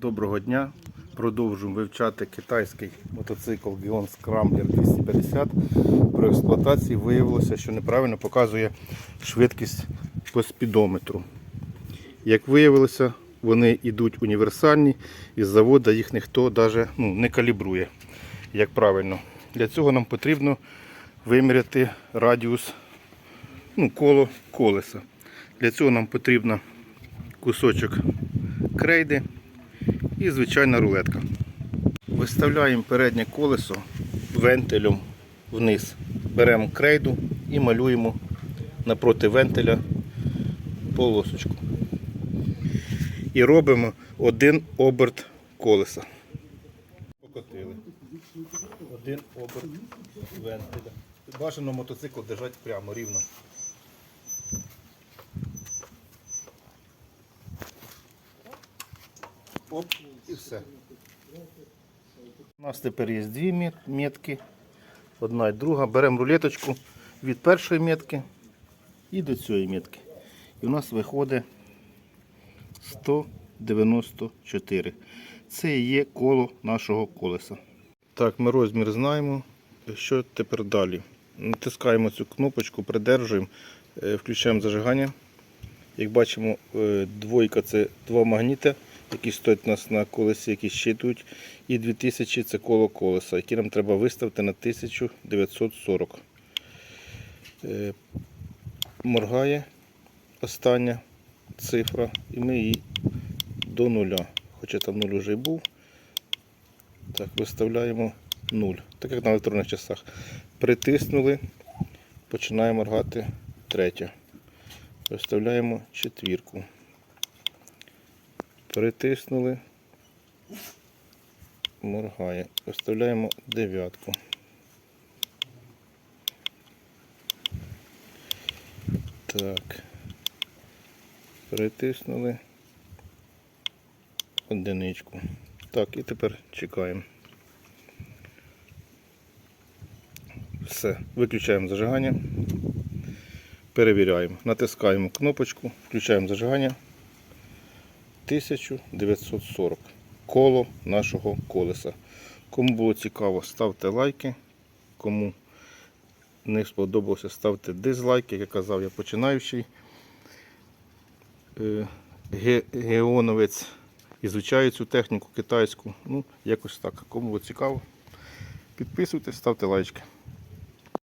Доброго дня. Продовжуємо вивчати китайський мотоцикл Gion Scrambler 250. При експлуатації виявилося, що неправильно показує швидкість по спідометру. Як виявилося, вони йдуть універсальні, і з заводу їх ніхто навіть ну, не калібрує, як правильно. Для цього нам потрібно виміряти радіус ну, коло колеса. Для цього нам потрібно кусочок крейди і звичайна рулетка. Виставляємо переднє колесо вентилем вниз. Беремо крейду і малюємо напроти вентиля полосочку. І робимо один оберт колеса. Покотили. Один оберт вентиля. Бажано мотоцикл держати прямо рівно. Оп, і все. У нас тепер є дві мет- метки. Одна і друга. Беремо рулеточку від першої метки і до цієї метки. І у нас виходить 194. Це і є коло нашого колеса. Так, ми розмір знаємо. Що тепер далі? Натискаємо цю кнопочку, придержуємо, е, включаємо зажигання. Як бачимо, е, двойка це два магніти, які стоять у нас на колесі, які щитують. І 2000 це коло колеса, які нам треба виставити на 1940. Е, Моргає остання цифра, і ми її до нуля. Хоча там нуль вже й був. Так, виставляємо 0. Так як на електронних часах. Притиснули, починає моргати третя. Виставляємо четвірку. Притиснули. Моргає. Виставляємо дев'ятку. Так. Притиснули одиничку. Так, і тепер чекаємо. Все, виключаємо зажигання. Перевіряємо. Натискаємо кнопочку, включаємо зажигання. 1940. Коло нашого колеса. Кому було цікаво, ставте лайки. Кому не сподобалося, ставте дизлайки. Як я казав, я починаючий е, ге- геоновець. Ізучаю цю техніку китайську. Ну, якось так. Кому було цікаво, підписуйтесь, ставте лайки.